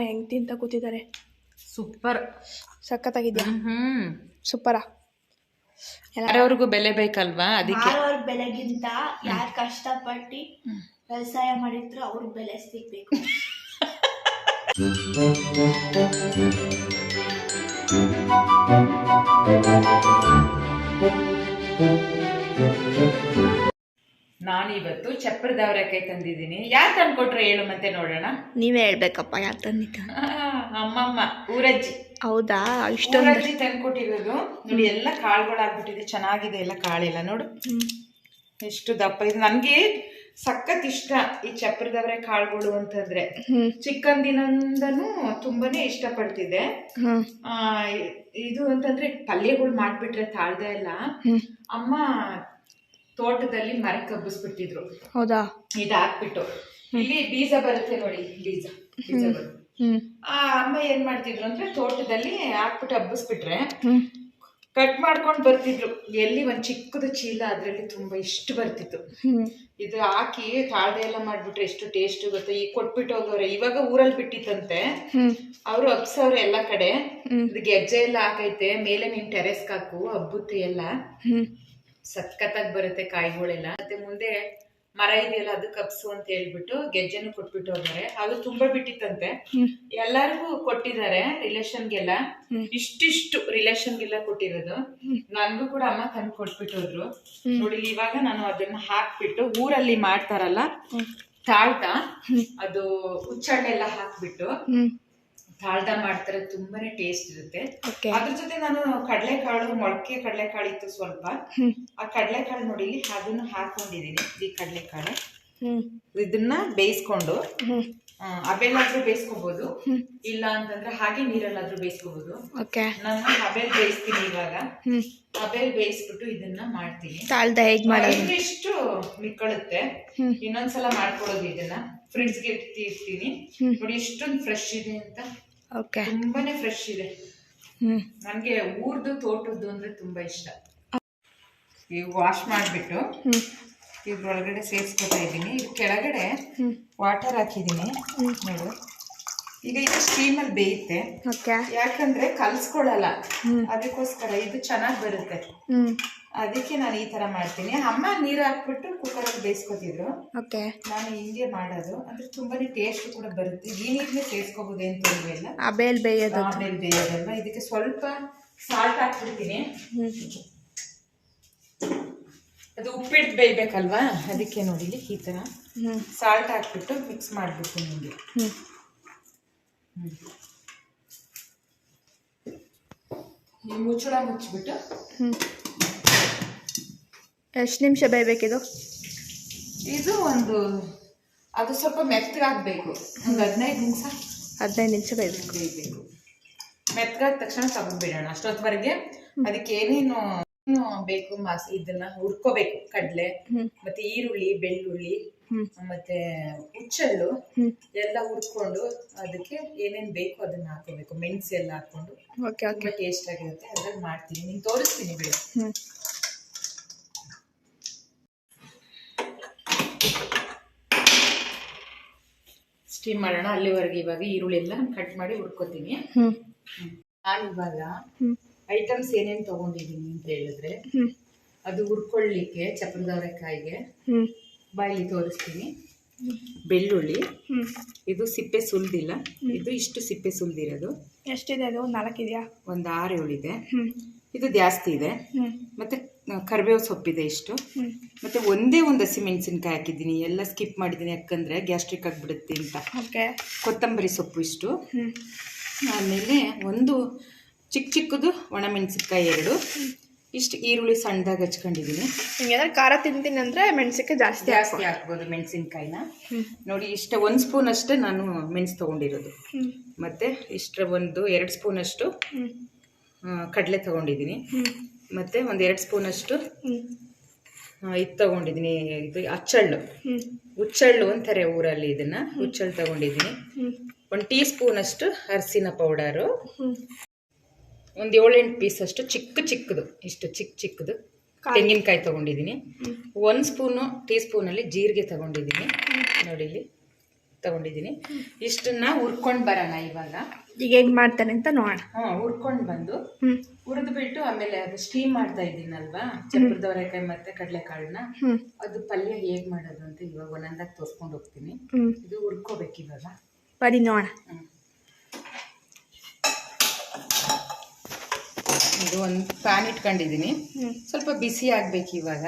ಹೆಂಗ್ ತಿಂತ ಕೂತಿದ್ದಾರೆ. ಸೂಪರ್. ಸಖತ್ತಾಗಿದ್ಯಾ? ಹ್ಮ್. ಸೂಪರ? ಯಾರವ್ರಿಗೂ ಬೆಲೆ ಬೇಕಲ್ವಾ ಅದಕ್ಕೆ? ಮಾರೋರ್ ಬೆಲೆಗಿಂತ ಯಾರು ಕಷ್ಟಪಟ್ಟು ವ್ಯವಸಾಯ ಮಾಡಿದ್ರು ಅವ್ರ ಬೆಲೆ ಸಿಗ್ಬೇಕು. ನಾನಿವತ್ತು ಚಪ್ಪರದ ಅವರೆಕಾಯಿ ತಂದಿದ್ದೀನಿ. ಯಾರು ತಂದ್ಕೊಟ್ರೆ ಹೇಳು ಮತ್ತೆ ನೋಡೋಣ? ನೀವೇ ಹೇಳ್ಬೇಕಪ್ಪ ಯಾರು ತಂದಿದ್ದ? ಅಮ್ಮಮ್ಮ ಊರಜ್ಜಿ. ಹೌದಾ? ಇಷ್ಟೊಂದು. ಊರಜ್ಜಿ ತಂದ್ಕೊಟ್ಟಿರೋದು. ನೋಡಿ ಎಲ್ಲ ಕಾಳುಗಳಾಗ್ಬಿಟ್ಟಿದೆ ಚೆನ್ನಾಗಿದೆ ಎಲ್ಲ ಕಾಳೆಲ್ಲ ನೋಡು. ಎಷ್ಟು ದಪ್ಪ. ಇದು ನನಗೆ ಸಖತ್ ಇಷ್ಟ ಈ ಚಪ್ಪರದವರೆ ಕಾಳುಗಳು ಅಂತಂದ್ರೆ. ಚಿಕ್ಕಂದಿನಂದನು ತುಂಬಾನೇ ಇಷ್ಟಪಡ್ತಿದ್ದೆ. ಇದು ಅಂತಂದ್ರೆ ಪಲ್ಯಗಳು ಮಾಡ್ಬಿಟ್ರೆ ತಾಳ್ದೆ ಎಲ್ಲ ಅಮ್ಮ ತೋಟದಲ್ಲಿ ಮರ ಕಬ್ಬಿಸ್ಬಿಟ್ಟಿದ್ರು. ಹೌದಾ? ಇದು ಹಾಕ್ಬಿಟ್ಟು ಇಲ್ಲಿ ಬೀಜ ಬರುತ್ತೆ ನೋಡಿ ಬೀಜ ಬೀಜ ಬರುತ್ತೆ. ಆ ಅಮ್ಮ ಏನ್ ಮಾಡ್ತಿದ್ರು ಅಂದ್ರೆ ತೋಟದಲ್ಲಿ ಹಾಕ್ಬಿಟ್ಟು ಹಬ್ಬಿಸ್ಬಿಟ್ರೆ ಕಟ್ ಮಾಡ್ಕೊಂಡು ಬರ್ತಿದ್ರು. ಎಲ್ಲಿ ಒಂದ್ ಚಿಕ್ಕದು ಚೀಲ ಅದ್ರಲ್ಲಿ ತುಂಬಾ ಇಷ್ಟು ಬರ್ತಿತ್ತು. ಇದು ಹಾಕಿ ತಾಳ್ದೆ ಎಲ್ಲ ಮಾಡ್ಬಿಟ್ರೆ ಎಷ್ಟು ಟೇಸ್ಟ್ ಗೊತ್ತಾ. ಈಗ ಕೊಟ್ಬಿಟ್ಟು ಹೋಗೋರೆ. ಇವಾಗ ಊರಲ್ಲಿ ಬಿಟ್ಟಿತ್ತಂತೆ. ಅವ್ರು ಹಬ್ಸವ್ರೆ ಎಲ್ಲ ಕಡೆ. ಗೆಜ್ಜೆ ಎಲ್ಲ ಹಾಕೈತೆ. ಮೇಲೆ ನೀನ್ ಟೆರೆಸ್ ಹಾಕು ಹಬ್ಬುತ್ತೆ ಎಲ್ಲ. ಸಖತ್ತಾಗಿ ಬರುತ್ತೆ ಕಾಯಿಗಳೆಲ್ಲ. ಮತ್ತೆ ಮುಂದೆ ಮರ ಇದೆಯಲ್ಲ ಅದು ಕಪ್ಸು ಅಂತ ಹೇಳ್ಬಿಟ್ಟು ಗೆಜ್ಜೆನು ಕೊಟ್ಬಿಟ್ಟು ಹೋದಾರೆ. ಅದು ತುಂಬಾ ಬಿಟ್ಟಿತ್ತಂತೆ. ಎಲ್ಲಾರ್ಗು ಕೊಟ್ಟಿದ್ದಾರೆ ರಿಲೇಷನ್ಗೆಲ್ಲ. ಇಷ್ಟಿಷ್ಟು ರಿಲೇಷನ್ಗೆಲ್ಲ ಕೊಟ್ಟಿರೋದು. ನನ್ಗೂ ಕೂಡ ಅಮ್ಮ ತಂದು ಕೊಟ್ಬಿಟ್ಟು ಹೋದ್ರು. ನೋಡಿ ಇವಾಗ ನಾನು ಅದನ್ನ ಹಾಕ್ಬಿಟ್ಟು ಊರಲ್ಲಿ ಮಾಡ್ತಾರಲ್ಲ ತಾಳ್ತಾ ಅದು ಹುಚ್ಚಳ್ಳೆಲ್ಲ ಹಾಕ್ಬಿಟ್ಟು ತಾಳ್ದ ಮಾಡ್ತಾರೆ ತುಂಬಾನೇ ಟೇಸ್ಟ್ ಇರುತ್ತೆ. ಅದ್ರ ಜೊತೆ ನಾನು ಕಡಲೆಕಾಳು ಮೊಳಕೆ ಕಡಲೆಕಾಳು ಇತ್ತು ಸ್ವಲ್ಪ. ಆ ಕಡಲೆಕಾಳು ನೋಡಿ ಇಲ್ಲಿ ಅದನ್ನು ಹಾಕೊಂಡಿದೀನಿ ಈ ಕಡಲೆಕಾಳು. ಕಾಳು ಇದನ್ನ ಬೇಯಿಸ್ಕೊಂಡು ಹಬೆಲ್ಲಾದ್ರೂ ಬೇಯಿಸ್ಕೋಬಹುದು ಇಲ್ಲ ಅಂತಂದ್ರೆ ಹಾಗೆ ನೀರಲ್ಲಾದ್ರೂ ಬೇಯಿಸ್ಕೋಬಹುದು ಓಕೆ ನಾನು ಹಬೆಲ್ ಬೇಯಿಸ್ತೀನಿ ಇವಾಗ. ಹಬೆಲ್ ಬೇಯಿಸ್ಬಿಟ್ಟು ಇದನ್ನ ಮಾಡ್ತೀನಿ. ಇಷ್ಟು ಮಿಕ್ಕಳುತ್ತೆ. ಇನ್ನೊಂದ್ಸಲ ಮಾಡ್ಕೊಡೋದು ಇದನ್ನ. ಫ್ರಿಡ್ಜ್ಗೆ ಇರ್ತೀನಿ. ನೋಡಿ ಇಷ್ಟೊಂದು ಫ್ರೆಶ್ ಇದೆ ಅಂತ. ಓಕೆ ತುಂಬಾನೇ ಫ್ರೆಶ್ ಇದೆ. ನನಗೆ ಊರ್ದು ತೋಟದ್ದು ಅಂದ್ರೆ ತುಂಬಾ ಇಷ್ಟ. ಈಗ ವಾಶ್ ಮಾಡಿಬಿಟ್ಟು ಇದ್ರೊಳಗಡೆ ಸೇರಿಸ್ಕೊತಾ ಇದ್ದೀನಿ. ಇದು ಕೆಳಗಡೆ ವಾಟರ್ ಹಾಕಿದ್ದೀನಿ. ನೋಡು. ಈಗ ಇದು ಸ್ಟೀಮಲ್ಲಿ ಬೇಯುತ್ತೆ. ಯಾಕಂದ್ರೆ ಕಲ್ಸ್ಕೊಳ್ಳಲ್ಲ ಅದಕ್ಕೋಸ್ಕರ ಇದು ಚೆನ್ನಾಗಿ ಬರುತ್ತೆ. ಅದಕ್ಕೆ ನಾನು ಈ ತರ ಮಾಡ್ತೀನಿ. ಅಮ್ಮ ನೀರು ಹಾಕ್ಬಿಟ್ಟು ಕುಕ್ಕರಲ್ಲಿ ಬೇಯಿಸ್ಕೊತಿದ್ರು. ಓಕೆ ನಾನು ಹಿಂಗೆ ಮಾಡೋದು. ಅಂದ್ರೆ ತುಂಬಾನೇ ಟೇಸ್ಟ್ ಕೂಡ ಬರುತ್ತೆ. ಈ ನೀರನ್ನೇ ಸೇರಿಸ್ಕೋಬಹುದು ಏನು ತೊಂದರೆ ಇಲ್ಲ ಆ ಬೇಲ್ ಬೇಯೋದು ಆಮೇಲೆ ಬೇಯೋದಲ್ವಾ? ಇದಕ್ಕೆ ಸ್ವಲ್ಪ ಸಾಲ್ಟ್ ಹಾಕ್ಬಿಡ್ತೀನಿ. ಅದು ಉಪ್ಪಿಟ್ಟು ಬೇಯ್ಬೇಕಲ್ವಾ? ಅದಕ್ಕೆ ನೋಡಿ ಈ ಥರ ಹ್ಮ್. ಸಾಲ್ಟ್ ಹಾಕ್ಬಿಟ್ಟು ಮಿಕ್ಸ್ ಮಾಡಿಬಿಟ್ಟು ನಿಮಗೆ. ಈ ಮುಚ್ಚಳ ಮುಚ್ಚಿಬಿಟ್ಟು ಎಷ್ಟು ನಿಮಿಷ ಬೇಯಬೇಕಿದು? ಇದು ಒಂದು ಅದು ಸ್ವಲ್ಪ ಮೆತ್ತಗಾಗಬೇಕು. ಒಂದು ಹದಿನೈದು ನಿಮಿಷ. ಹದಿನೈದು ನಿಮಿಷ ಬೇಯಬೇಕು. ಬೇಯಬೇಕು. ಮೆತ್ತಗಾದ ತಕ್ಷಣ ತಗೊಂಡ್ಬಿಡೋಣ. ಅಷ್ಟೊತ್ತವರೆಗೆ ಅದಕ್ಕೆ ಏನೇನು ಏನು ಬೇಕು ಮಾಸ್ ಇದನ್ನ ಹುರ್ಕೋಬೇಕು. ಕಡಲೆ ಮತ್ತೆ ಈರುಳ್ಳಿ ಬೆಳ್ಳುಳ್ಳಿ ಮತ್ತೆ ಹುಚ್ಚಳ್ಳು ಎಲ್ಲ ಹುರ್ಕೊಂಡು ಅದಕ್ಕೆ ಏನೇನ್ ಬೇಕು ಅದನ್ನ ಹಾಕೋಬೇಕು. ಮೆಣಸು ಎಲ್ಲ ಹಾಕೊಂಡು. ಟೇಸ್ಟ್ ಆಗಿರುತ್ತೆ. ಅದ್ರಲ್ಲಿ ಮಾಡ್ತೀನಿ. ನೀನ್ ತೋರಿಸ್ತೀನಿ ಬಿಡು. ಸ್ಟೀಮ್ ಮಾಡೋಣ. ಅಲ್ಲಿವರೆಗೆ ಇವಾಗ ಈರುಳ್ಳಿ ಎಲ್ಲ ಕಟ್ ಮಾಡಿ ಹುರ್ಕೋತೀನಿ. ಹ್ಮ್. ನಾನು ಇವಾಗ ಐಟಮ್ಸ್ ಏನೇನು ತಗೊಂಡಿದ್ದೀನಿ ಅಂತ ಹೇಳಿದ್ರೆ ಅದು ಹುರ್ಕೊಳ್ಳಿಕ್ಕೆ ಚಪ್ಪರದವರೆಕಾಯಿಗೆ ಹ್ಮ್. ಬಾಯಲ್ಲಿ ತೋರಿಸ್ತೀನಿ. ಬೆಳ್ಳುಳ್ಳಿ. ಇದು ಸಿಪ್ಪೆ ಸುಲ್ದಿಲ್ಲ. ಇದು ಇಷ್ಟು ಸಿಪ್ಪೆ ಸುಲ್ದಿರೋದು. ಎಷ್ಟಿದೆ ಅದು? ನಾಲ್ಕಿದೆಯಾ? ಒಂದು ಆರು ಏಳಿದೆ ಇದು ಜಾಸ್ತಿ ಇದೆ. ಮತ್ತು ಕರಿಬೇವು ಸೊಪ್ಪಿದೆ ಇಷ್ಟು. ಮತ್ತೆ ಒಂದೇ ಒಂದು ಹಸಿಮೆಣಸಿನ್ಕಾಯಿ ಹಾಕಿದ್ದೀನಿ. ಎಲ್ಲ ಸ್ಕಿಪ್ ಮಾಡಿದ್ದೀನಿ. ಯಾಕಂದ್ರೆ ಗ್ಯಾಸ್ಟ್ರಿಕ್ ಆಗಿಬಿಡುತ್ತೆ ಅಂತ. ಕೊತ್ತಂಬರಿ ಸೊಪ್ಪು ಇಷ್ಟು. ಆಮೇಲೆ ಒಂದು ಚಿಕ್ಕ ಚಿಕ್ಕದು ಒಣಮೆಣಸಿನ್ಕಾಯಿ ಎರಡು. ಇಷ್ಟು ಈರುಳ್ಳಿ ಸಣ್ಣದಾಗಿ ಹಚ್ಕೊಂಡಿದ್ದೀನಿ. ಹಿಂಗೇನಾದ್ರು ಖಾರ ತಿಂತೀನಿ ಅಂದ್ರೆ ಮೆಣಸಿನ್ಕಾಯಿ ಜಾಸ್ತಿ ಜಾಸ್ತಿ ಹಾಕ್ಬೋದು. ಮೆಣಸಿನ್ಕಾಯಿನ. ನೋಡಿ ಇಷ್ಟ ಒಂದು ಸ್ಪೂನ್ ಅಷ್ಟೇ ನಾನು ಮೆಣಸು ತಗೊಂಡಿರೋದು. ಮತ್ತೆ ಇಷ್ಟರ ಒಂದು ಎರಡು ಸ್ಪೂನಷ್ಟು ಹ್ಮ್. ಕಡಲೆ ತಗೊಂಡಿದ್ದೀನಿ. ಮತ್ತೆ ಒಂದು ಎರಡು ಸ್ಪೂನಷ್ಟು ಇದು ತೊಗೊಂಡಿದ್ದೀನಿ. ಇದು ಅಚ್ಚಳ್ಳು. ಹುಚ್ಚಳ್ಳು ಅಂತಾರೆ ಊರಲ್ಲಿ ಇದನ್ನು. ಹುಚ್ಚಳ್ಳು ತಗೊಂಡಿದ್ದೀನಿ. ಒಂದ್ ಟೀ ಸ್ಪೂನಷ್ಟು ಅರಸಿನ ಪೌಡರು. ಒಂದು ಏಳೆಂಟು ಪೀಸ್ ಅಷ್ಟು ಚಿಕ್ಕ ಚಿಕ್ಕದು. ಇಷ್ಟು ಚಿಕ್ಕ ಚಿಕ್ಕದು. ತೆಂಗಿನಕಾಯಿ ತಗೊಂಡಿದ್ದೀನಿ. ಒಂದು ಸ್ಪೂನು ಟೀ ಸ್ಪೂನಲ್ಲಿ ಜೀರಿಗೆ ತಗೊಂಡಿದ್ದೀನಿ. ನೋಡಿ ಇಲ್ಲಿ ತಗೊಂಡಿದ್ದೀನಿ. ಇಷ್ಟನ್ನ ಹುರ್ಕೊಂಡು ಬರೋಣ ಇವಾಗ. ಈಗ ಹೆಂಗ್ ಮಾಡ್ತಾನೆ ಅಂತ ನೋಡೋಣ. ಹಾ ಹುರ್ಕೊಂಡು ಬಂದು ಹ್ಮ್. ಹುರಿದು ಬಿಟ್ಟು ಆಮೇಲೆ ಅದು ಸ್ಟೀಮ್ ಮಾಡ್ತಾ ಇದ್ದೀನಲ್ವಾ? ಅಲ್ವಾ ಅವರೆಕಾಯಿ ಮತ್ತೆ ಕಡಲೆಕಾಳನ್ನ. ಅದು ಪಲ್ಯ ಹೇಗ್ ಮಾಡೋದು ಅಂತ ಇವಾಗ ಒಂದೊಂದಾಗಿ ತೋರ್ಸ್ಕೊಂಡು ಹೋಗ್ತೀನಿ. ಇದು ಹುರ್ಕೋಬೇಕು ಇವಾಗ. ಬರಿ ನೋಡೋಣ. ಇದು ಒಂದು ಪ್ಯಾನ್ ಇಟ್ಕೊಂಡಿದ್ದೀನಿ. ಸ್ವಲ್ಪ ಬಿಸಿ ಆಗ್ಬೇಕು ಇವಾಗ.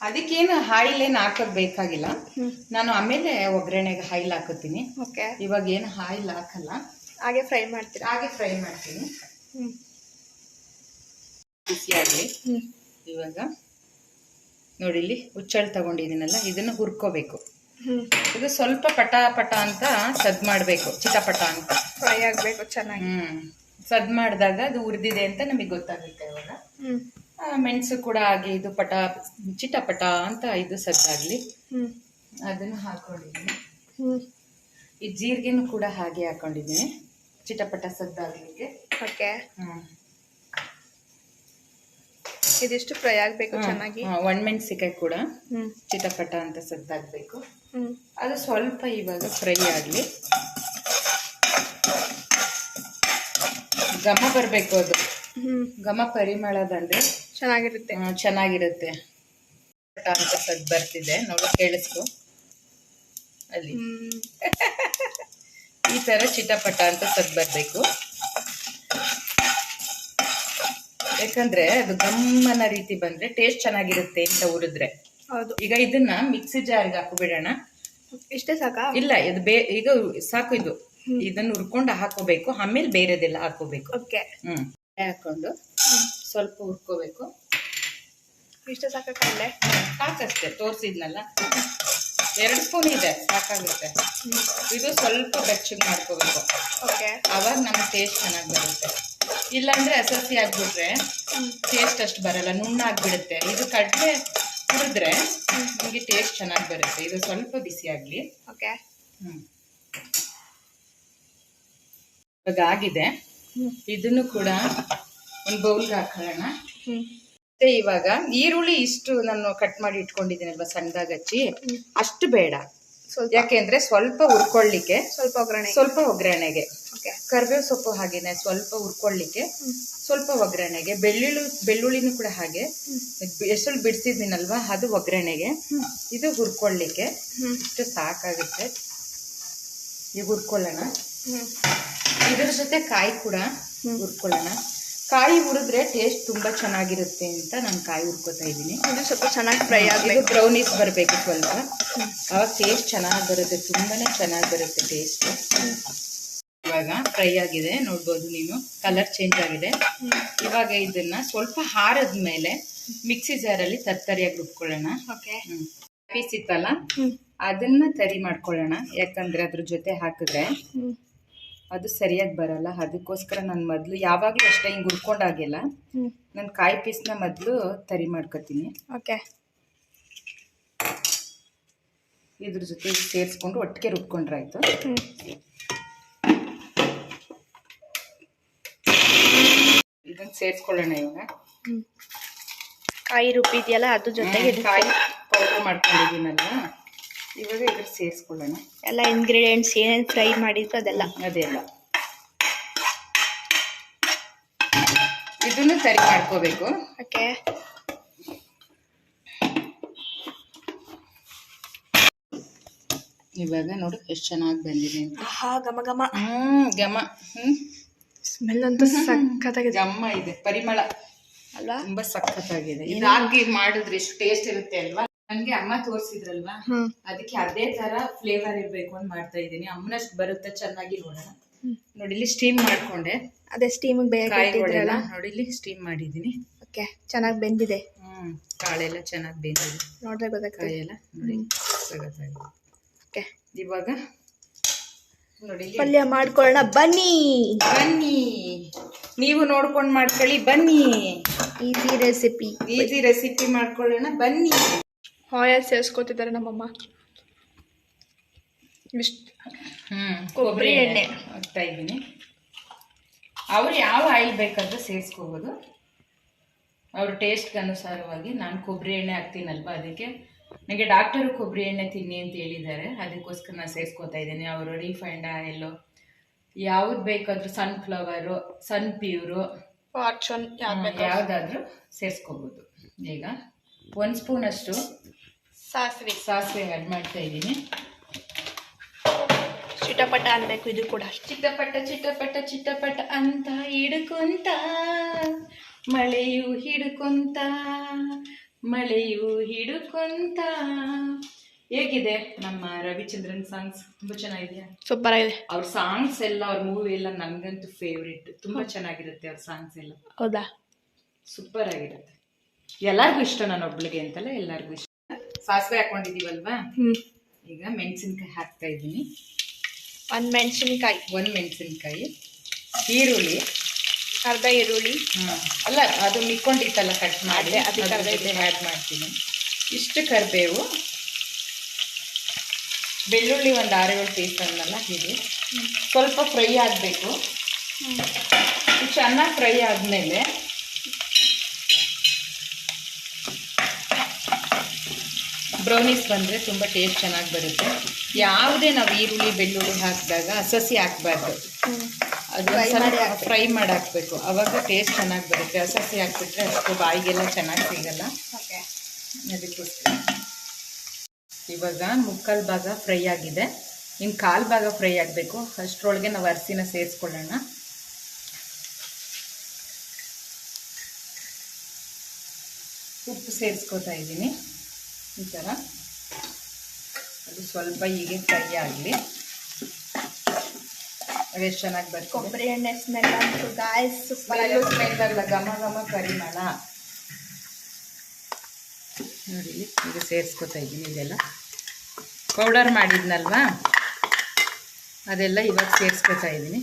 ಅದಕ್ಕೇನು ಹಾಯಿಲ್ ಏನು ಹಾಕೋದು ಬೇಕಾಗಿಲ್ಲ. ನಾನು ಆಮೇಲೆ ಒಗ್ಗರಣೆಗೆ ಆಯಿಲ್ ಹಾಕೋತೀನಿ ಓಕೆ. ಇವಾಗ ಏನು ಹಾಯಿಲ್ ಹಾಕಲ್ಲ. ಹಾಗೆ ಫ್ರೈ ಮಾಡ್ತೀನಿ ಹಾಗೆ ಫ್ರೈ ಮಾಡ್ತೀನಿ. ಹ್ಮ್. ಬಿಸಿ ಇವಾಗ ನೋಡಿ ಇಲ್ಲಿ ಹುಚ್ಚಳು ತಗೊಂಡಿದ್ದೀನಲ್ಲ ಇದನ್ನು ಹುರ್ಕೋಬೇಕು. ಇದು ಸ್ವಲ್ಪ ಪಟ ಪಟ ಅಂತ ಸದ್ ಮಾಡಬೇಕು ಚಿಟಪಟ ಅಂತ. ಫ್ರೈ ಆಗಬೇಕು ಚೆನ್ನಾಗಿ. ಹ್ಮ್. ಸದ್ ಮಾಡಿದಾಗ ಅದು ಉರಿದಿದೆ ಅಂತ ನಮಗೆ ಗೊತ್ತಾಗುತ್ತೆ ಇವಾಗ. ಮೆಣಸು ಕೂಡ ಹಾಗೆ ಇದು ಪಟ ಚಿಟಪಟ ಅಂತ ಇದು ಸದ್ದಾಗ್ಲಿ ಅದನ್ನು ಹಾಕೊಂಡಿದ್ದೀನಿ. ಈ ಜೀರಿಗೆನೂ ಕೂಡ ಹಾಗೆ ಹಾಕೊಂಡಿದ್ದೀನಿ. ಚಿಟಪಟ ಸದ್ದಾಗ್ಲಿಕ್ಕೆ ಓಕೆ. ಇದಿಷ್ಟು ಫ್ರೈ ಆಗಬೇಕು ಚೆನ್ನಾಗಿ? ಒಣಮೆಣಸಿಕಾಯಿ ಕೂಡ. ಚಿಟಪಟ ಅಂತ ಸದ್ದಾಗ್ಬೇಕು ಅದು ಸ್ವಲ್ಪ ಇವಾಗ ಫ್ರೈ ಆಗಲಿ. ಘಮ ಬರಬೇಕು ಅದು. ಘಮ ಪರಿಮಳ ಬಂದರೆ ಚೆನ್ನಾಗಿರುತ್ತೆ. ಚೆನ್ನಾಗಿರುತ್ತೆ. ಅಂತ ಸದ್ ಬರ್ತಿದೆ. ನೋಡಿ ಕೇಳಿಸ್ತು. ಅಲ್ಲಿ. ಈ ಥರ ಚಿಟಪಟ ಅಂತ ಸದ್ ಬರಬೇಕು. ಯಾಕಂದ್ರೆ ಅದು ಗಮ್ಮನ ರೀತಿ ಬಂದ್ರೆ ಟೇಸ್ಟ್ ಚೆನ್ನಾಗಿರುತ್ತೆ ಅಂತ ಉರಿದ್ರೆ. ಹೌದು. ಈಗ ಇದನ್ನ ಮಿಕ್ಸಿ ಜಾರ್ಗೆ ಹಾಕೋಬಿಡೋಣ. ಇಷ್ಟೇ ಸಾಕಾ? ಇಲ್ಲ ಇದು ಬೇ ಈಗ ಸಾಕು ಇದು. ಇದನ್ನ ಹುರ್ಕೊಂಡು ಹಾಕೋಬೇಕು. ಆಮೇಲೆ ಬೇರೆದೆಲ್ಲ ಹಾಕೋಬೇಕು. ಓಕೆ ಹ್ಮ್. ಹಾಕೊಂಡು ಸ್ವಲ್ಪ ಹುರ್ಕೋಬೇಕು. ಇಷ್ಟು ಸಾಕಾಗಲ್ಲೇ ಸಾಕಷ್ಟೇ ತೋರಿಸಿದ್ನಲ್ಲ. ಎರಡು ಸ್ಪೂನ್ ಇದೆ ಸಾಕಾಗುತ್ತೆ. ಇದು ಸ್ವಲ್ಪ ಬೆಚ್ಚಗೆ ಮಾಡ್ಕೋಬೇಕು. ಓಕೆ. ಅವಾಗ ನಮ್ಗೆ ಟೇಸ್ಟ್ ಚೆನ್ನಾಗಿ ಬರುತ್ತೆ. ಇಲ್ಲಾಂದರೆ ಅಸಸಿ ಆಗಿಬಿಟ್ರೆ ಟೇಸ್ಟ್ ಅಷ್ಟು ಬರಲ್ಲ ನುಣ್ಣಾಗ್ಬಿಡುತ್ತೆ ಇದು ಕಡಲೆ ಹುರಿದ್ರೆ ನಿಮಗೆ ಟೇಸ್ಟ್ ಚೆನ್ನಾಗಿ ಬರುತ್ತೆ. ಇದು ಸ್ವಲ್ಪ ಬಿಸಿ ಆಗಲಿ. ಓಕೆ. ಹ್ಞೂ ಇವಾಗ ಆಗಿದೆ. ಇದನ್ನು ಕೂಡ ಒಂದು ಬೌಲ್ಗೆ ಹಾಕೊಳ್ಳೋಣ. ಮತ್ತೆ ಇವಾಗ ಈರುಳ್ಳಿ ಇಷ್ಟು ನಾನು ಕಟ್ ಮಾಡಿ ಇಟ್ಕೊಂಡಿದ್ದೀನಲ್ವ ಸಣ್ಣದಾಗ ಹಚ್ಚಿ. ಅಷ್ಟು ಬೇಡ. ಯಾಕೆಂದ್ರೆ ಸ್ವಲ್ಪ ಹುರ್ಕೊಳ್ಳಿಕ್ಕೆ. ಸ್ವಲ್ಪ ಒಗ್ಗರಣೆ ಸ್ವಲ್ಪ ಒಗ್ಗರಣೆಗೆ. ಕರ್ಬೇವು ಸೊಪ್ಪು ಹಾಗೇನೆ ಸ್ವಲ್ಪ ಹುರ್ಕೊಳ್ಳಿಕ್ಕೆ. ಸ್ವಲ್ಪ ಒಗ್ಗರಣೆಗೆ. ಬೆಳ್ಳುಳ್ಳಿ ಬೆಳ್ಳುಳ್ಳಿನೂ ಕೂಡ ಹಾಗೆ. ಎಷ್ಟು ಬಿಡಿಸಿದ್ದೀನಲ್ವಾ ಅದು ಒಗ್ಗರಣೆಗೆ. ಇದು ಹುರ್ಕೊಳ್ಳಿಕ್ಕೆ. ಇಷ್ಟು ಸಾಕಾಗುತ್ತೆ. ಈಗ ಹುರ್ಕೊಳ್ಳೋಣ. ಇದ್ರ ಜೊತೆ ಕಾಯಿ ಕೂಡ ಹುರ್ಕೊಳ್ಳೋಣ. ಕಾಯಿ ಹುರಿದ್ರೆ ಟೇಸ್ಟ್ ತುಂಬಾ ಚೆನ್ನಾಗಿರುತ್ತೆ ಅಂತ ನಾನು ಕಾಯಿ ಹುರ್ಕೋತಾ ಇದ್ದೀನಿ. ಇದು ಸ್ವಲ್ಪ ಚೆನ್ನಾಗಿ ಫ್ರೈ ಆಗಬೇಕು. ಬ್ರೌನೀಸ್ ಬರಬೇಕು ಸ್ವಲ್ಪ. ಅವಾಗ ಟೇಸ್ಟ್ ಚೆನ್ನಾಗಿ ಬರುತ್ತೆ ತುಂಬಾನೇ ಚೆನ್ನಾಗಿ ಬರುತ್ತೆ ಟೇಸ್ಟ್ ಇವಾಗ ಫ್ರೈ ಆಗಿದೆ ನೋಡ್ಬೋದು ನೀನು. ಕಲರ್ ಚೇಂಜ್ ಆಗಿದೆ. ಇವಾಗ ಇದನ್ನ ಸ್ವಲ್ಪ ಹಾರದ ಮೇಲೆ ಮಿಕ್ಸಿ ಜಾರಲ್ಲಿ ತರ್ತರಿಯಾಗಿ ರುಬ್ಕೊಳ್ಳೋಣ. ಓಕೆ. ಪೀಸ್ ಇತ್ತಲ್ಲ? ಅದನ್ನ ತರಿ ಮಾಡ್ಕೊಳ್ಳೋಣ ಯಾಕಂದ್ರೆ ಅದ್ರ ಜೊತೆ ಹಾಕಿದ್ರೆ. ಅದು ಸರಿಯಾಗಿ ಬರಲ್ಲ. ಅದಕ್ಕೋಸ್ಕರ ನಾನು ಮೊದಲು ಯಾವಾಗಲೂ ಅಷ್ಟೇ ಹಿಂಗೆ ಹುರ್ಕೊಂಡಾಗೆಲ್ಲ ನನ್ನ ನಾನು ಕಾಯಿ ಪೀಸ್ನ ಮೊದಲು ತರಿ ಮಾಡ್ಕೊತೀನಿ. ಓಕೆ. ಇದ್ರ ಜೊತೆ ಸೇರಿಸ್ಕೊಂಡು ಒಟ್ಟಿಗೆ ರುಬ್ಕೊಂಡ್ರಾಯ್ತು. ಇದನ್ನು ಸೇರಿಸ್ಕೊಳ್ಳೋಣ ಇವಾಗ. ಕಾಯಿ ರುಬ್ಬಿದೆಯಲ್ಲ ಅದ್ರ ಜೊತೆಗೆ ಕಾಯಿ ಪೌಡರ್ ಮಾಡ್ಕೊಂಡಿದ್ದೀನಲ್ವ ಇವಾಗ ಇದ್ರ ಸೇರಿಸ್ಕೊಳ್ಳೋಣ. ಎಲ್ಲ ಇಂಗ್ರೀಡಿಯೆಂಟ್ಸ್ ಏನೇನು ಫ್ರೈ ಮಾಡಿದ್ರು ಅದೆಲ್ಲ. ಅದೆಲ್ಲ. ಇದನ್ನು ಸರಿ ಮಾಡ್ಕೋಬೇಕು. ಓಕೆ. ಇವಾಗ ನೋಡು ಎಷ್ಟು ಚೆನ್ನಾಗಿ ಬಂದಿದೆ ಅಂತ. ಆಹಾ ಘಮ ಘಮ. ಹ್ಮ್ ಘಮ. ಹ್ಮ್. ಸ್ಮೆಲ್ ಅಂತೂ ಸಖತ್ತಾಗಿದೆ. ಘಮ ಇದೆ. ಪರಿಮಳ. ಅಲ್ವಾ? ತುಂಬಾ ಸಖತ್ತಾಗಿದೆ. ಇದು ಹಾಕಿ ಮಾಡಿದ್ರೆ ಎಷ್ಟು ಟೇಸ್ಟ್ ಇರುತ್ತೆ ಅಲ್ವಾ? ನನ್ಗೆ ಅಮ್ಮ ತೋರ್ಸಿದ್ರಲ್ವಾ? ಅದಕ್ಕೆ ಅದೇ ತರ ಫ್ಲೇವರ್ ಇರ್ಬೇಕು ಅಂತ ಮಾಡ್ತಾ ಇದ್ದೀನಿ. ಅಮ್ಮನಷ್ಟು ಬರುತ್ತೆ ಚೆನ್ನಾಗಿ ನೋಡೋಣ. ನೋಡಿ ಇಲ್ಲಿ ಸ್ಟೀಮ್ ಮಾಡ್ಕೊಂಡೆ. ಅದೇ ಸ್ಟೀಮ್ ನೋಡಿ ಇಲ್ಲಿ ಸ್ಟೀಮ್ ಮಾಡಿದೀನಿ ಓಕೆ ಚೆನ್ನಾಗಿ ಬೆಂದಿದೆ. ಹ್ಮ್ ಕಾಳೆಲ್ಲ ಚೆನ್ನಾಗಿ ಬೆಂದಿದೆ. ನೋಡ್ರೆ ಗೊತ್ತಾಗ್ತದೆ. ಎಲ್ಲ ನೋಡಿ ಓಕೆ. ಇವಾಗ ನೋಡಿ ಪಲ್ಯ ಮಾಡ್ಕೊಳ್ಳೋಣ ಬನ್ನಿ. ಬನ್ನಿ. ನೀವು ನೋಡ್ಕೊಂಡು ಮಾಡ್ಕೊಳ್ಳಿ ಬನ್ನಿ. ಈಸಿ ರೆಸಿಪಿ ಈಸಿ ರೆಸಿಪಿ ಮಾಡ್ಕೊಳ್ಳೋಣ ಬನ್ನಿ. ಆಯಲ್ ಸೇರಿಸ್ಕೊತಿದ್ದಾರೆ ನಮ್ಮಮ್ಮ. ಇಷ್ಟು ಕೊಬ್ಬರಿ ಎಣ್ಣೆ. ಹಾಕ್ತಾ ಇದ್ದೀನಿ. ಅವ್ರು ಯಾವ ಆಯಿಲ್ ಬೇಕಾದ್ರೂ ಸೇರಿಸ್ಕೋಬೋದು. ಅವ್ರ ಟೇಸ್ಟ್ಗೆ ಅನುಸಾರವಾಗಿ ನಾನು ಕೊಬ್ಬರಿ ಎಣ್ಣೆ ಹಾಕ್ತೀನಲ್ವ ಅದಕ್ಕೆ. ನನಗೆ ಡಾಕ್ಟರು ಕೊಬ್ಬರಿ ಎಣ್ಣೆ ತಿನ್ನಿ ಅಂತ ಹೇಳಿದ್ದಾರೆ. ಅದಕ್ಕೋಸ್ಕರ ನಾನು ಸೇರಿಸ್ಕೊತಾ ಇದ್ದೀನಿ. ಅವರು ರೀಫೈಂಡ್ ಆಯಿಲು ಯಾವ್ದು ಬೇಕಾದ್ರೂ ಸನ್ಫ್ಲವರು ಸನ್ ಪ್ಯೂರು ಫಾರ್ಚೂನ್ ಯಾವುದಾದ್ರೂ ಸೇರಿಸ್ಕೋಬೋದು. ಈಗ ಒಂದು ಸ್ಪೂನಷ್ಟು ಸಾಸಿವೆ ಸಾಸಿವೆ ಆ್ಯಡ್ ಮಾಡ್ತಾ ಇದ್ದೀನಿ. ಚಿಟಪಟ ಅನ್ಬೇಕು ಇದು ಕೂಡ ಚಿಟ್ಟಪಟ್ಟ ಚಿಟ್ಟಪಟ್ಟ ಚಿಟ್ಟಪಟ ಚಿಟ್ಟಪಟ ಅಂತ ಹಿಡ್ಕೊಂತ ಮಳೆಯು ಹಿಡ್ಕೊಂತ ಮಳೆಯು ಹಿಡ್ಕೊಂತ. ಹೇಗಿದೆ ನಮ್ಮ ರವಿಚಂದ್ರನ್ ಸಾಂಗ್ಸ್ ತುಂಬಾ ಚೆನ್ನಾಗಿದೆಯಾ? ಸೂಪರ್ ಆಗಿದೆ. ಅವ್ರ ಸಾಂಗ್ಸ್ ಎಲ್ಲ ಅವ್ರ ಮೂವಿ ಎಲ್ಲ ನನಗಂತೂ ಫೇವ್ರೇಟ್ ತುಂಬಾ ಚೆನ್ನಾಗಿರುತ್ತೆ ಅವ್ರ ಸಾಂಗ್ಸ್ ಎಲ್ಲ. ಹೌದಾ? ಸೂಪರ್ ಆಗಿರುತ್ತೆ. ಎಲ್ಲರಿಗೂ ಇಷ್ಟ ನಾನು ಒಬ್ಳಿಗೆ ಅಂತಲ್ಲ ಎಲ್ಲರಿಗೂ ಇಷ್ಟ. ಸಾಸಿವೆ ಹಾಕೊಂಡಿದೀವಲ್ವಾ ಈಗ ಮೆಣಸಿನ್ಕಾಯಿ ಹಾಕ್ತಾ ಇದ್ದೀನಿ. ಒಂದು ಮೆಣಸಿನ್ಕಾಯಿ. ಒಂದು ಮೆಣಸಿನ್ಕಾಯಿ ಈರುಳ್ಳಿ. ಅರ್ಧ ಈರುಳ್ಳಿ. ಅಲ್ಲ ಅದು ಮಿಕ್ಕೊಂಡಿತ್ತಲ್ಲ ಕಟ್ ಮಾಡಿ ಅದೇ, ಅದಕ್ಕೆ ಅದ್ರ ಅರ್ಧ ಜೊತೆ ಆ್ಯಡ್ ಮಾಡ್ತೀನಿ. ಇಷ್ಟು ಕರಿಬೇವು. ಬೆಳ್ಳುಳ್ಳಿ ಒಂದು ಆರು ಏಳು ಪೀಸ್ ಅನ್ನಲ್ಲ ಹೀಗೆ ಸ್ವಲ್ಪ ಫ್ರೈ ಆಗಬೇಕು. ಚೆನ್ನಾಗಿ ಫ್ರೈ ಆದಮೇಲೆ ಬ್ರೌನೀಸ್ ಬಂದರೆ ತುಂಬ ಟೇಸ್ಟ್ ಚೆನ್ನಾಗಿ ಬರುತ್ತೆ. ಯಾವುದೇ ನಾವು ಈರುಳ್ಳಿ ಬೆಳ್ಳುಳ್ಳಿ ಹಾಕಿದಾಗ ಹಸಸಿ ಹಾಕ್ಬಾರ್ದು. ಅದು ಫ್ರೈ ಮಾಡಿ ಹಾಕ್ಬೇಕು. ಅವಾಗ ಟೇಸ್ಟ್ ಚೆನ್ನಾಗಿ ಬರುತ್ತೆ. ಹಸಸಿ ಹಾಕ್ಬಿಟ್ರೆ ಅಷ್ಟು ಬಾಯಿಗೆಲ್ಲ ಚೆನ್ನಾಗಿ ಸಿಗಲ್ಲ. ಅದಕ್ಕೋಸ್ಕರ. ಇವಾಗ ಮುಕ್ಕಾಲು ಭಾಗ ಫ್ರೈ ಆಗಿದೆ. ಇನ್ನು ಕಾಲು ಭಾಗ ಫ್ರೈ ಆಗಬೇಕು. ಅಷ್ಟರೊಳಗೆ ನಾವು ಅರಿಸಿನ ಸೇರಿಸ್ಕೊಳ್ಳೋಣ. ಉಪ್ಪು ಸೇರಿಸ್ಕೊತಾ ಇದ್ದೀನಿ. ಈ ಥರ. ಅದು ಸ್ವಲ್ಪ ಹೀಗೆ ಫ್ರೈ ಆಗಲಿ. ಅದೆಷ್ಟು ಚೆನ್ನಾಗಿ ಬರ್ತದೆ. ಕೊಬ್ಬರಿ ಎಣ್ಣೆ ಸ್ಮೆಲ್ ಅಂತೂ ಗಾಯಸ್ ಸ್ಮೆಲ್ಲು ಸ್ಮೆಲ್ ಬರಲ್ಲ ಘಮ ಘಮ ಪರಿಮಳ ನೋಡಿ ಈಗ ಸೇರಿಸ್ಕೊತಾ ಇದ್ದೀನಿ ಇದೆಲ್ಲ. ಪೌಡರ್ ಮಾಡಿದ್ನಲ್ವಾ? ಅದೆಲ್ಲ ಇವಾಗ ಸೇರಿಸ್ಕೊತಾ ಇದ್ದೀನಿ.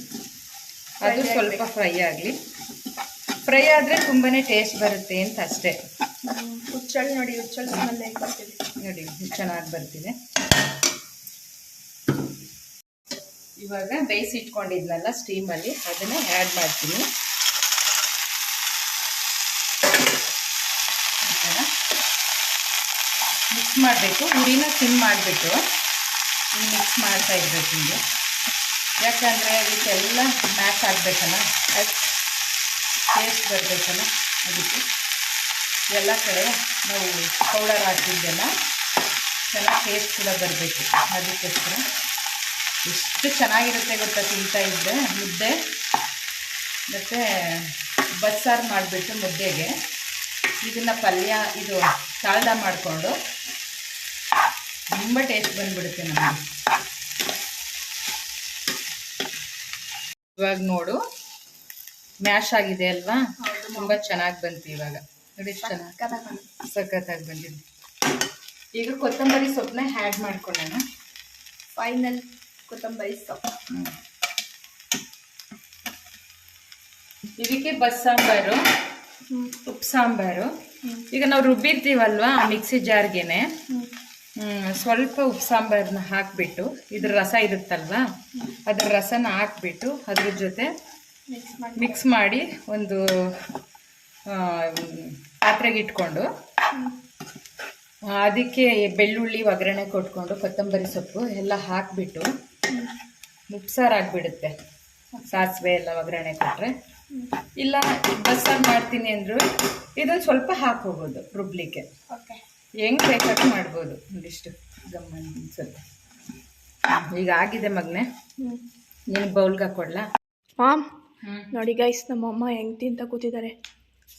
ಅದು ಸ್ವಲ್ಪ ಫ್ರೈ ಆಗಲಿ. ಫ್ರೈ ಆದರೆ ತುಂಬಾ ಟೇಸ್ಟ್ ಬರುತ್ತೆ ಅಂತ ಅಷ್ಟೇ. ಹುಚ್ಚಳ್ ನೋಡಿ ಹುಚ್ಚಳ್ ಸ್ಮೆಲ್ ಹೇಗೆ ಬರ್ತಿದೆ. ನೋಡಿ, ಚೆನ್ನಾಗಿ ಬರ್ತಿದೆ. ಇವಾಗ ಬೇಯಿಸಿ ಇಟ್ಕೊಂಡಿದ್ನಲ್ಲ ಸ್ಟೀಮಲ್ಲಿ ಅದನ್ನು ಆ್ಯಡ್ ಮಾಡ್ತೀನಿ. ಮಿಕ್ಸ್ ಮಾಡಬೇಕು. ಹುಡಿನ ಸಿಮ್ ಮಾಡಿಬಿಟ್ಟು ಮಿಕ್ಸ್ ಮಾಡ್ತಾ ಇರಬೇಕು ಹಿಂಗೆ ಯಾಕಂದರೆ ಅದಕ್ಕೆಲ್ಲ ಮ್ಯಾಚ್ ಆಗಬೇಕಲ್ಲ ಟೇಸ್ಟ್ ಬರಬೇಕಲ್ಲ, ಅದಕ್ಕೆ. ಎಲ್ಲ ಕಡೆ ನಾವು ಪೌಡರ್ ಹಾಕಿದ್ದೆಲ್ಲ ಚೆನ್ನಾಗಿ ಟೇಸ್ಟ್ ಕೂಡ ಬರಬೇಕು. ಅದಕ್ಕೋಸ್ಕರ ಎಷ್ಟು ಚೆನ್ನಾಗಿರುತ್ತೆ ಗೊತ್ತಾ ತಿಂತಾ ಇದ್ದೆ ಮುದ್ದೆ ಮತ್ತು ಬಸ್ಸಾರು ಮಾಡಿಬಿಟ್ಟು ಮುದ್ದೆಗೆ ಇದನ್ನು ಪಲ್ಯ ಇದು ಸಾಲ್ದ ಮಾಡಿಕೊಂಡು ತುಂಬ ಟೇಸ್ಟ್ ಬಂದುಬಿಡುತ್ತೆ ನಮಗೆ. ಇವಾಗ ನೋಡು ಮ್ಯಾಶ್ ಆಗಿದೆ ಅಲ್ವಾ? ತುಂಬ ಚೆನ್ನಾಗಿ ಬಂತು ಇವಾಗ. ನೋಡಿ ಸಖತ್ತಾಗಿ ಬಂದಿದೆ. ಈಗ ಕೊತ್ತಂಬರಿ ಸೊಪ್ಪನ್ನ ಹ್ಯಾಡ್ ಮಾಡ್ಕೊಳ್ಳೋಣ. ಫೈನಲ್ ಕೊತ್ತಂಬರಿ ಸೊಪ್ಪು. ಇದಕ್ಕೆ ಬಸ್ಸಾಂಬಾರು ಉಪ್ಪು ಸಾಂಬಾರು ಈಗ ನಾವು ರುಬ್ಬಿರ್ತೀವಲ್ವಾ ಮಿಕ್ಸಿ ಜಾರ್ಗೆನೆ? ಸ್ವಲ್ಪ ಉಪ್ಪು ಸಾಂಬಾರನ್ನ ಹಾಕಿಬಿಟ್ಟು ಇದ್ರ ರಸ ಇರುತ್ತಲ್ವಾ? ಅದ್ರ ರಸನ ಹಾಕ್ಬಿಟ್ಟು ಅದ್ರ ಜೊತೆ ಮಿಕ್ಸ್ ಮಾಡಿ ಒಂದು ಪಾತ್ರೆಗೆ ಇಟ್ಕೊಂಡು ಅದಕ್ಕೆ ಬೆಳ್ಳುಳ್ಳಿ ಒಗ್ಗರಣೆ ಕೊಟ್ಕೊಂಡು ಕೊತ್ತಂಬರಿ ಸೊಪ್ಪು ಎಲ್ಲ ಹಾಕಿಬಿಟ್ಟು ಉಪ್ಸಾರು ಆಗಿಬಿಡುತ್ತೆ. ಸಾಸಿವೆ ಎಲ್ಲ ಒಗ್ಗರಣೆ ಕೊಟ್ಟರೆ ಇಲ್ಲ ಬಸ್ಸಾರು ಮಾಡ್ತೀನಿ ಅಂದರು ಇದೊಂದು ಸ್ವಲ್ಪ ಹಾಕೋಬೋದು ರುಬ್ಲಿಕ್ಕೆ. ಓಕೆ. ಹೆಂಗೆ ಬೇಕಾದ್ರೂ ಮಾಡ್ಬೋದು ಒಂದಿಷ್ಟು ಗಮ್ಮನ್ ಸ್ವಲ್ಪ ಈಗ ಆಗಿದೆ ಮಗನೆ. ನೀನು ನಿನಗೆ ಬೌಲ್ಗೆ ಹಾಕೊಡ್ಲಾ ಮಾಮ್ ನೋಡಿ ಗೈಸ್ ನಮ್ಮ ಹೆಂಗ್ ತಿಂತ ಕೂತಿದ್ದಾರೆ.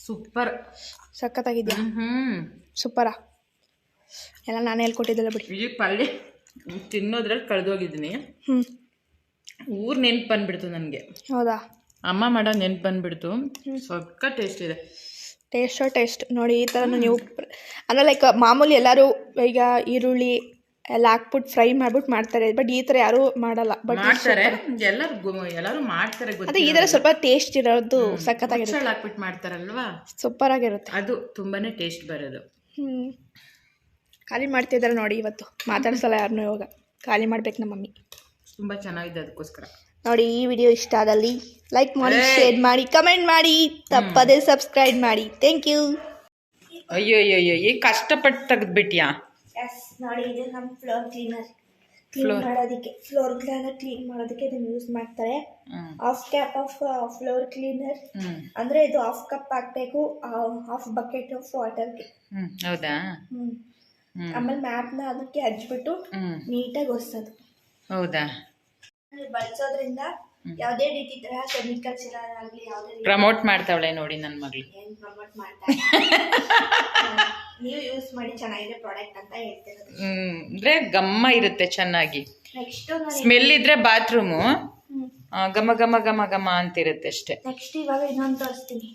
ಸೂಪರ್ ಸಖತ್ತಾಗಿದ್ಯಾ? ಹ್ಞೂ ಸೂಪರಾ ಎಲ್ಲ ನಾನು ಹೇಳ್ಕೊಟ್ಟಿದ್ದಲ್ಲ ಬಿಡಿ. ಈ ಪಲ್ಯ ತಿನ್ನೋದ್ರಲ್ಲಿ ಕಳೆದೋಗಿದ್ದೀನಿ. ಹ್ಞೂ ಊರು ನೆನ್ಪು ಬಂದ್ಬಿಡ್ತು ನನಗೆ. ಹೌದಾ? ಅಮ್ಮ ಮಾಡೋ ನೆನ್ಪು ಬಂದ್ಬಿಡ್ತು. ಸೊಕ್ಕ ಟೇಸ್ಟ್ ಇದೆ. ಟೇಸ್ಟೋ ಟೇಸ್ಟ್ ನೋಡಿ ಈ ಥರ ನೀವು ಅಂದರೆ ಲೈಕ್ ಮಾಮೂಲಿ ಎಲ್ಲರೂ ಈಗ ಈರುಳ್ಳಿ ಎಲ್ಲ ಹಾಕ್ಬಿಟ್ಟು ಫ್ರೈ ಮಾಡ್ಬಿಟ್ಟು ಮಾಡ್ತಾರೆ. ಬಟ್ ಈ ಥರ ಯಾರೂ ಮಾಡಲ್ಲ. ಬಟ್ ಮಾಡ್ತಾರೆ. ಎಲ್ಲರೂ ಎಲ್ಲರೂ ಮಾಡ್ತಾರೆ ಅದೇ ಈ ಥರ ಸ್ವಲ್ಪ ಟೇಸ್ಟ್ ಇರೋದು ಸಖತ್ತಾಗಿರುತ್ತೆ. ಹಾಕ್ಬಿಟ್ಟು ಮಾಡ್ತಾರಲ್ವಾ? ಸೂಪರ್ ಆಗಿರುತ್ತೆ ಅದು ತುಂಬಾನೇ ಟೇಸ್ಟ್ ಬರೋದು. ಹ್ಞೂ ಖಾಲಿ ಮಾಡ್ತಿದ್ದಾರೆ ನೋಡಿ ಇವತ್ತು. ಮಾತಾಡ್ಸಲ್ಲ ಯಾರನ್ನೂ ಇವಾಗ. ಖಾಲಿ ಮಾಡ್ಬೇಕು ನಮ್ಮ ಮಮ್ಮಿ. ತುಂಬಾ ಚೆನ್ನಾಗಿದೆ ಅದಕ್ಕೋಸ್ಕರ. ನೋಡಿ ಈ ವಿಡಿಯೋ ಇಷ್ಟ ಆದಲ್ಲಿ ಲೈಕ್ ಮಾಡಿ ಶೇರ್ ಮಾಡಿ ಕಮೆಂಟ್ ಮಾಡಿ. ತಪ್ಪದೇ ಸಬ್ಸ್ಕ್ರೈಬ್ ಮಾಡಿ. ಥ್ಯಾಂಕ್ ಯು ಅಯ್ಯೋ ಅಯ್ಯೋ ಅಯ್ಯೋ ಈಗ ಕಷ್ಟಪಟ್ಟು ತೆಗೆದ್ಬಿಟ್ಯಾ? ಎಸ್ ನೋಡಿ ಇದು ನಮ್ಮ ಫ್ಲೋರ್ ಕ್ಲೀನರ್ ಕ್ಲೀನ್ Floor. ಮಾಡೋದಕ್ಕೆ ಫ್ಲೋರ್ ಕ್ಲೀನರ್ ಕ್ಲೀನ್ ಮಾಡೋದಕ್ಕೆ ಇದನ್ನ ಯೂಸ್ ಮಾಡ್ತಾರೆ. ಹ್ಮ್. Half cap of floor cleaner ಹ್ಮ್. ಅಂದ್ರೆ ಇದು ಹಾಫ್ ಕಪ್ ಹಾಕ್ಬೇಕು ಹಾಫ್ ಬಕೆಟ್ ಆಫ್ ವಾಟರ್ಗೆ ಹ್ಮ್ ಹೌದಾ? ಹ್ಮ್. ಆಮೇಲೆ ಮ್ಯಾಪ್ನ ಅದಕ್ಕೆ ಹಚ್ಬಿಟ್ಟು ಹ್ಮ್. ನೀಟಾಗಿ ಒರೆಸೋದು. ಹೌದಾ? ಬಳಸೋದ್ರಿಂದ ಯಾವುದೇ ರೀತಿ ತರ ಕೆಮಿಕಲ್ಸ್ ಇರೋದಾಗ್ಲಿ ಯಾವುದೇ ರೀತಿ ಪ್ರಮೋಟ್ ಮಾಡ್ತಾವಳೆ ನೋಡಿ ನನ್ನ ಮಗಳು. ಏನ್ ಪ್ರಮೋಟ್ ಮಾಡ್ತಾ ನೀವು ಯೂಸ್ ಮಾಡಿ ಚೆನ್ನಾಗಿದೆ ಪ್ರಾಡಕ್ಟ್ ಅಂತ ಹೇಳ್ತಿರೋದು ಹ್ಮ್ ಅಂದ್ರೆ ಗಮ್ಮ ಇರುತ್ತೆ ಚೆನ್ನಾಗಿ. ನೆಕ್ಸ್ಟ್ ಸ್ಮೆಲ್ ಇದ್ರೆ ಬಾತ್ರೂಮು ಘಮ ಘಮ ಘಮ ಘಮ ಅಂತಿರುತ್ತೆ ಅಷ್ಟೇ. ನೆಕ್ಸ್ಟ್ ಇವಾಗ ಇನ್ನೊಂದು ತೋರಿಸ್ತೀನಿ.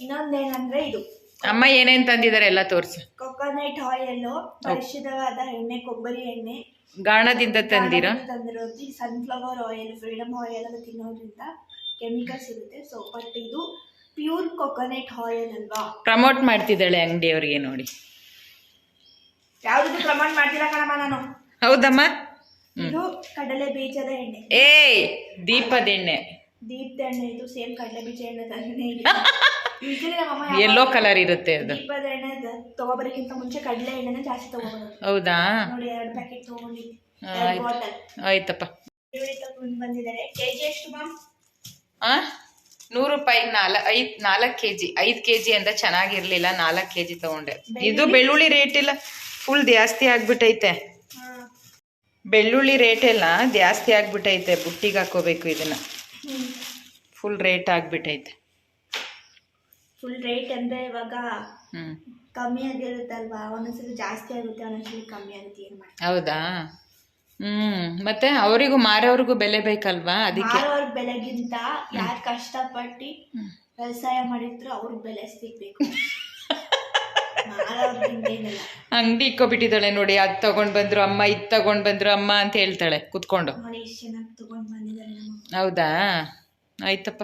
ಇನ್ನೊಂದೇನಂದ್ರೆ ಇದು. ಅಮ್ಮ ಏನೇನ್ ತಂದಿದ್ದಾರೆ ಎಲ್ಲ ತೋರ್ಸು. ಕೊಕೊನಟ್ ಆಯಿಲ್ ಪರಿಶುದ್ಧವಾದ ಎಣ್ಣೆ ಕೊಬ್ಬರಿ ಎಣ್ಣೆ. ಗಾಣದಿಂದ ತಂದಿರೋ? ತಂದಿರೋದು. ಸನ್ಫ್ಲವರ್ ಆಯಿಲ್ ಫ್ರೀಡಮ್ ಆಯಿಲ್ ಎಲ್ಲ ತಿನ್ನೋದ್ರಿಂದ ಕೆಮಿಕಲ್ಸ್ ಇರುತ್ತೆ ಸೊ ಬಟ್ ಇದು ಪ್ಯೂರ್ ಕೊಕೊನಟ್ ಆಯಿಲ್ ಅಲ್ವಾ? ಪ್ರಮೋಟ್ ಮಾಡ್ತಿದ್ದಾಳೆ ಅಂಗಡಿಯವ್ರಿಗೆ ನೋಡಿ. ಯಾವ್ದು ಪ್ರಮೋಟ್ ಮಾಡ್ತಿಲ್ಲ ಕಣಮ್ಮ ನಾನು? ಹೌದಮ್ಮ? ಇದು ಕಡಲೆ ಬೀಜದ ಎಣ್ಣೆ. ಏಯ್ ದೀಪದ ಎಣ್ಣೆ. ದೀಪದ ಎಣ್ಣೆ ಇದು ಸೇಮ್ ಕಡಲೆ ಬೀಜ ಎಣ್ಣೆ ತಂದೆ ಎಲ್ಲೋ ಕಲರ್ ಇರುತ್ತೆ ಅದು. ದೀಪದ ಎಣ್ಣೆ ತಗೋಬರಕ್ಕಿಂತ ಮುಂಚೆ ಕಡಲೆ ಎಣ್ಣೆನ ಜಾಸ್ತಿ ತಗೋಬರೋದು. ಹೌದಾ? ನೋಡಿ ಎರಡು ಪ್ಯಾಕೆಟ್ ತಗೊಂಡಿ ಆಯ್ತಪ್ಪ. ಬಂದಿದ್ದಾರೆ. ಕೆಜಿ ಎಷ್ಟು ಮ್ಯಾಮ್ ಆ? ನೂರು ರೂಪಾಯಿ ನಾಲ್ ಐದ್ ನಾಲ್ಕು ಕೆ ಜಿ ಐದು ಕೆ ಜಿ ಅಂತ ಚೆನ್ನಾಗಿರ್ಲಿಲ್ಲ ನಾಲ್ಕು ಕೆ ಜಿ ತಗೊಂಡೆ ಇದು ಬೆಳ್ಳುಳ್ಳಿ ರೇಟ್ ಇಲ್ಲ ಫುಲ್ ಜಾಸ್ತಿ ಆಗ್ಬಿಟ್ಟೈತೆ. ಬೆಳ್ಳುಳ್ಳಿ ರೇಟ್ ಎಲ್ಲ ಜಾಸ್ತಿ ಆಗ್ಬಿಟ್ಟೈತೆ ಬುಟ್ಟಿಗೆ ಹಾಕೋಬೇಕು ಇದನ್ನ. ಫುಲ್ ರೇಟ್ ಆಗ್ಬಿಟ್ಟೈತೆ. ಫುಲ್ ರೇಟ್ ಅಂದ್ರೆ ಇವಾಗ ಕಮ್ಮಿ ಆಗಿರುತ್ತಲ್ವಾ? ಒಂದೊಂದ್ಸಲ ಜಾಸ್ತಿ ಆಗುತ್ತೆ ಒಂದೊಂದ್ಸಲ ಕಮ್ಮಿ ಆಗುತ್ತೆ ಏನ್ ಹೌದಾ? ಹ್ಮ್ ಮತ್ತೆ ಅವರಿಗೂ ಮಾರೋರಿಗೂ ಬೆಲೆ ಬೇಕಲ್ವಾ ಅದಕ್ಕೆ? ಬೆಲೆಗಿಂತ ಯಾರು ಕಷ್ಟಪಟ್ಟು ವ್ಯವಸಾಯ ಮಾಡಿದ್ರು ಅವ್ರ ಬೆಲೆ ಸಿಗ್ಬೇಕು. ಅಂಗಡಿ ಇಕ್ಕೊಬಿಟ್ಟಿದ್ದಾಳೆ ನೋಡಿ ಅದ್ ತಗೊಂಡ್ ಬಂದ್ರು ಅಮ್ಮ ಇದ್ ತಗೊಂಡ್ ಬಂದ್ರು ಅಮ್ಮ ಅಂತ ಹೇಳ್ತಾಳೆ ಕುತ್ಕೊಂಡು. ಹೌದಾ? ಆಯ್ತಪ್ಪ.